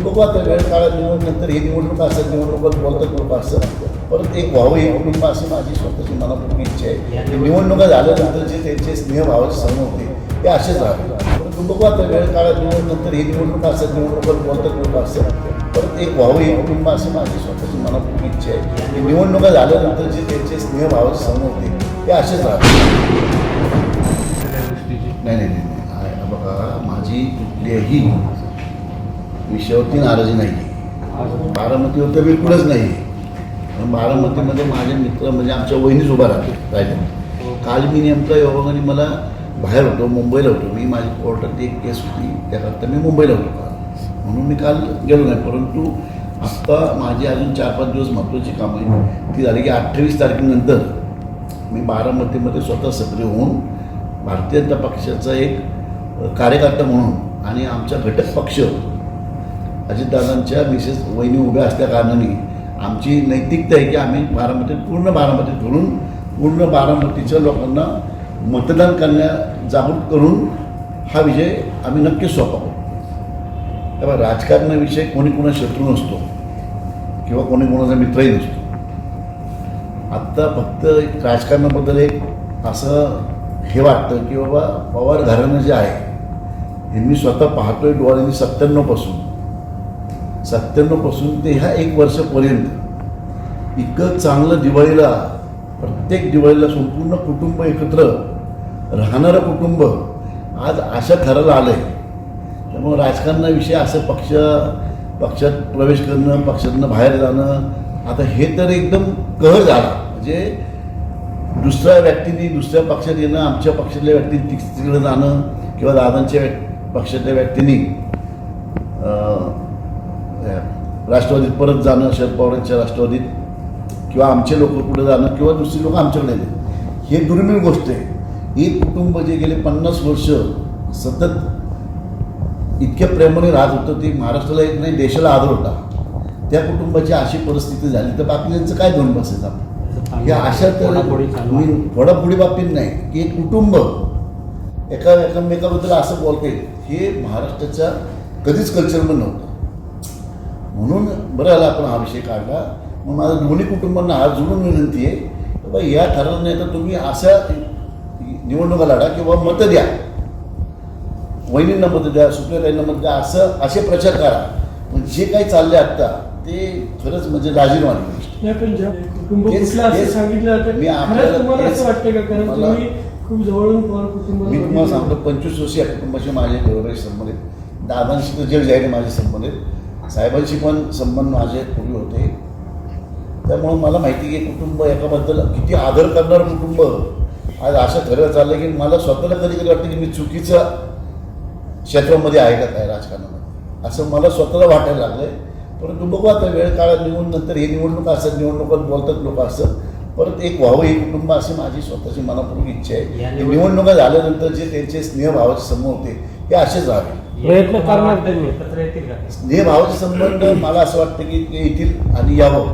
बघू आता वेळ काळात निवडून नंतर हे निवडणूक असतात निवडणुकात बोलतात लोक असतात परत एक व्हावं हे कुटुंब अशी माझी स्वतःची मनापूर्वी इच्छा आहे. निवडणुका झाल्यानंतर जे त्यांचे स्नेहभावाचे समूह होते ते असेच राहतील परंतु बघू आता वेळ काळात निवडून नंतर हे निवडणूक असतात निवडणुकात बोलतात लोक असतात परत एक व्हावं हे कुटुंब अशी माझी स्वतःची मनापूर्वी इच्छा आहे. निवडणुका झाल्यानंतर जे त्यांचे स्नेहभावाचे समूह होते ते असेच राहतील नाही नाही नाही माझी कुठल्याही विषयावरती नाराजी नाही. आहे बारामतीवर बिलकुलच नाही. आहे पण बारामतीमध्ये माझे मित्र म्हणजे आमच्या वहिनीच उभा राहतो राहिल्या काल मी नेमका योगाने मला बाहेर होतो मुंबईला होतो. मी माझी कोर्टात एक केस होती. त्याकरता मी मुंबईला होतो काल. म्हणून मी काल गेलो नाही. परंतु आत्ता माझी अजून चार पाच दिवस महत्त्वाची कामं आहेत. ती झाली की अठ्ठावीस तारखेनंतर मी बारामतीमध्ये स्वतः सक्रिय होऊन भारतीय जनता पक्षाचा एक कार्यकर्ता म्हणून आणि आमचा घटक पक्ष अजितदादांच्या मिसेस वहिनी उभ्या असल्या कारणाने आमची नैतिकता आहे की आम्ही बारामतीत पूर्ण बारामतीत फिरून पूर्ण बारामतीच्या लोकांना मतदान करण्या जागृत करून हा विजय आम्ही नक्कीच सोपावू तेव्हा राजकारणाविषयी कोणी कोणा शत्रू नसतो किंवा कोणी कोणाचा मित्रही नसतो. आत्ता फक्त राजकारणाबद्दल एक असं हे वाटतं की बाबा पवार घराणं जे आहे हे मी स्वतः पाहतोय डोळ्यांनी सत्त्याण्णवपासून सत्त्याण्णवपासून ते ह्या एक वर्षापर्यंत इतकं चांगलं दिवाळीला प्रत्येक दिवाळीला संपूर्ण कुटुंब एकत्र राहणारं कुटुंब आज अशा थराला आलं आहे त्यामुळं राजकारणाविषयी असं पक्ष पक्षात प्रवेश करणं पक्षातनं बाहेर जाणं आता हे तर एकदम कहर झाला. म्हणजे दुसऱ्या व्यक्तींनी दुसऱ्या पक्षात येणं आमच्या पक्षातल्या व्यक्तीने ति- तिकडे जाणं किंवा दादांच्या पक्षातल्या व्यक्तींनी राष्ट्रवादीत परत जाणं शरद पवारांच्या राष्ट्रवादीत किंवा आमचे लोक पुढे जाणं किंवा दुसरी लोक आमच्याकडे येणं हे दुर्मिळ गोष्ट आहे. एक कुटुंब जे गेले पन्नास वर्ष सतत इतक्या प्रेमाने राहत होतं ते महाराष्ट्राला एक नाही देशाला आदर होता. त्या कुटुंबाची अशी परिस्थिती झाली. तर बाकीच्यांचं काय दोन बसायचं आपण? या अशा तर. मी फोडाफोडी बाबतीत नाही की एक कुटुंब एका एकमेकाबद्दल असं बोलते हे महाराष्ट्राच्या कधीच कल्चरमध्ये नव्हतं. म्हणून बरं झालं आपण हा विषय काढला. मग माझ्या दोन्ही कुटुंबांना हात जोडून विनंती आहे की बा या ठरवलं नाही तर तुम्ही अशा निवडणुका लढा किंवा मतं द्या. वहिनींना मतं द्या सुप्रियाताईंना मतं द्या असं असे प्रचार करा. पण जे काही चालले आत्ता ते खरंच म्हणजे लाजीरवाणी मी तुम्हाला सांगतो पंचवीस वर्ष या कुटुंबाशी माझे बरोबर संबंध आहेत. दादांशी तर जग जाहीर माझे संबंध आहेत साहेबांशी पण संबंध माझे पूर्वी होते. त्यामुळे मला माहिती आहे की कुटुंब एकाबद्दल किती आदर करणारं कुटुंब. आज असं ठरवलं चाललं की मला स्वतःला कधी कधी वाटतं की मी चुकीचं क्षेत्रामध्ये आहे का काय राजकारणामध्ये. असं मला स्वतःला वाटायला लागलं आहे परंतु बघू आता वेळ काळात निवडून नंतर हे निवडणूक असतात निवडणुकात बोलतात लोक असतात परत एक व्हावं हे कुटुंब अशी माझी स्वतःची मनापूर्वी इच्छा आहे. निवडणुका- झाल्यानंतर जे त्यांचे स्नेहभावाचे समूह होते ते असेच राहावे. प्रयत्न करणार त्यांनी. एकत्र येतील का स्नेहभावाचे संबंध मला असं वाटतं की ते येतील आणि यावं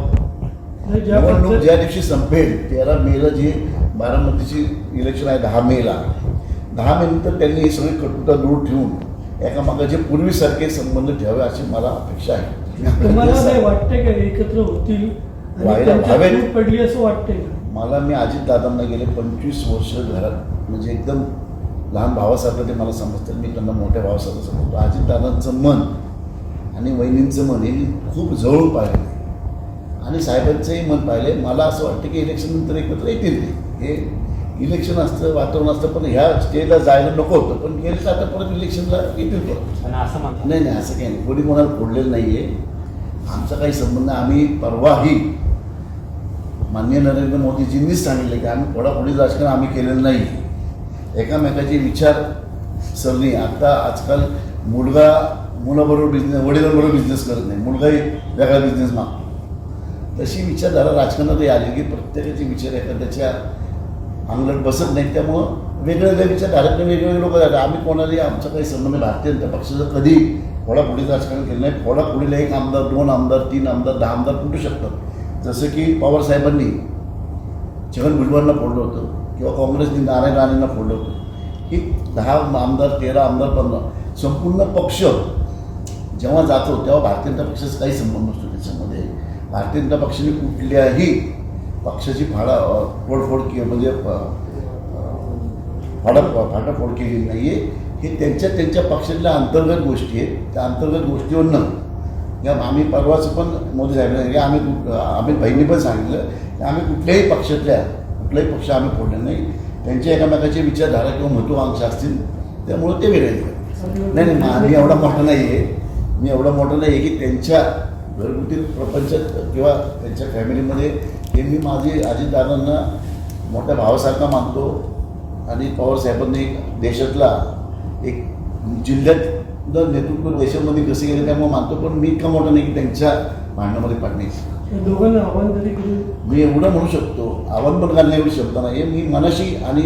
नाही, ज्या निवडणूक पद्धत- ज्या दिवशी संपेल तेरा मेला जी बारामतीची इलेक्शन आहे दहा मेला दहा मे नंतर त्यांनी ही सगळी कटुता दूर ठेवून एकामेकाचे पूर्वीसारखे संबंध ठेवावे अशी मला अपेक्षा आहे तुम्हाला तेच नाही सांगतो. वाटते का एकत्र होतील आणि व्हायला त्यांच्यात हवेत. फूट पडली असं वाटतंय का मला मी अजितदादांना गेले पंचवीस वर्ष घरात म्हणजे एकदम लहान भावासारखं ते मला समजतं. मी त्यांना मोठ्या भावासारखं समजतो. अजितदादांचं मन आणि वहिनींचं मन हे मी खूप जवळून पाहिलं. आणि साहेबांचंही मन पाहिले. मला असं वाटतं की इलेक्शन नंतर एकत्र येतील ते. हे इलेक्शन असतं वातावरण असतं पण ह्या स्टेजला जायला नको होतं. पण गेले तर आता परत इलेक्शनला येतील परत. नाही नाही असं काही नाही. कोणी कोणाला फोडलेलं नाही आहे आमचा काही संबंध. आम्ही परवाही माननीय नरेंद्र मोदीजींनीच सांगितलं की आम्ही फोडाफोडी राजकारण आम्ही केलेलं नाही एकामेकाची विचार सरणी आता आजकाल मुलगा मुलाबरोबर बिझनेस वडिलांबरोबर बिझनेस करत नाही. मुलगाही वेगळा बिझनेस मागतो. तशी विचारधारा राजकारणातही आली की प्रत्येकाचे विचार एखाद्याच्या अंगलट बसत नाहीत. त्यामुळं वेगवेगळ्या विचारधारातले वेगवेगळे लोक जातात. आम्ही कोणालाही आमचा काही संबंध नाही. भारतीय जनता पक्षाचं कधी फोडाफोडीचं राजकारण केलं नाही. फोडाफोडीला एक आमदार दोन आमदार तीन आमदार दहा आमदार फुटू शकतात? जसं की पवार साहेबांनी छगन भुजबळांना फोडलं होतं. किंवा काँग्रेसने नारायण राणेंना फोडलं होतं. की दहा आमदार तेरा आमदार पंधरा संपूर्ण पक्ष जेव्हा जातो तेव्हा भारतीय जनता पक्षाचा काही संबंध नसतो त्याच्यामध्ये. भारतीय जनता पक्षाने कुठल्याही पक्षाची फाडा फोडफोड के म्हणजे फाडा फाटाफोड केलेली नाही आहे हे त्यांच्या त्यांच्या पक्षातल्या अंतर्गत गोष्टी आहेत. त्या अंतर्गत गोष्टीवरनं या आम्ही परवाचं पण मोदी साहेबांना की आम्ही कुठ- आम्ही बहिणी पण सांगितलं की आम्ही कुठल्याही पक्षातल्या कुठलाही पक्ष आम्ही फोडले नाही. त्यांच्या एकामेकाची विचारधारा किंवा महत्वाकांक्षा असतील त्यामुळे ते वेगळे नाही नाही मी एवढा मोठा नाही आहे मी एवढा मोठा नाही आहे की त्यांच्या घरगुती प्रपंचात किंवा त्यांच्या फॅमिलीमध्ये हे मी माझे अजितदादांना मोठ्या भावासारखा मानतो. आणि पवारसाहेबांनी एक देशातला एक जिल्ह्यात नेतृत्व देशामध्ये कसे गेले त्यामुळे मानतो पण मी इतका मोठा नाही की त्यांच्या भांडणामध्ये पाडण्याची दोघांना आव्हान तरी मी एवढं म्हणू शकतो आव्हान पण घालण्या एवढी शब्द नाही मी मनाशी आणि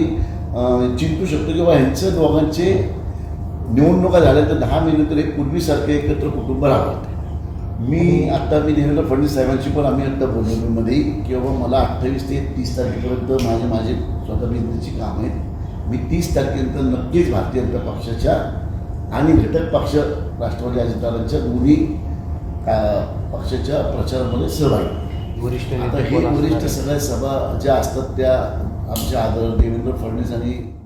चिंतू शकतो किंवा ह्यांचं दोघांचे निवडणुका झाल्या तर दहा महिने तर एक पूर्वीसारखे एकत्र कुटुंब राहतात. मी आत्ता मी देवेंद्र फडणवीस साहेबांशी पण आम्ही आत्ता बोलवणीमध्ये किंवा मला अठ्ठावीस ते तीस तारखेपर्यंत माझे माझे स्वतः बिझनेसची काम आहेत. मी तीस तारखेनंतर नक्कीच भारतीय जनता पक्षाच्या आणि घटक पक्ष राष्ट्रवादी अजितदारांच्या दोन्ही अं, पक्षाच्या प्रचारामध्ये सहभागी. वरिष्ठ आता हे वरिष्ठ? सगळ्या सभा ज्या असतात त्या आमच्या आदर देवेंद्र फडणवीस आणि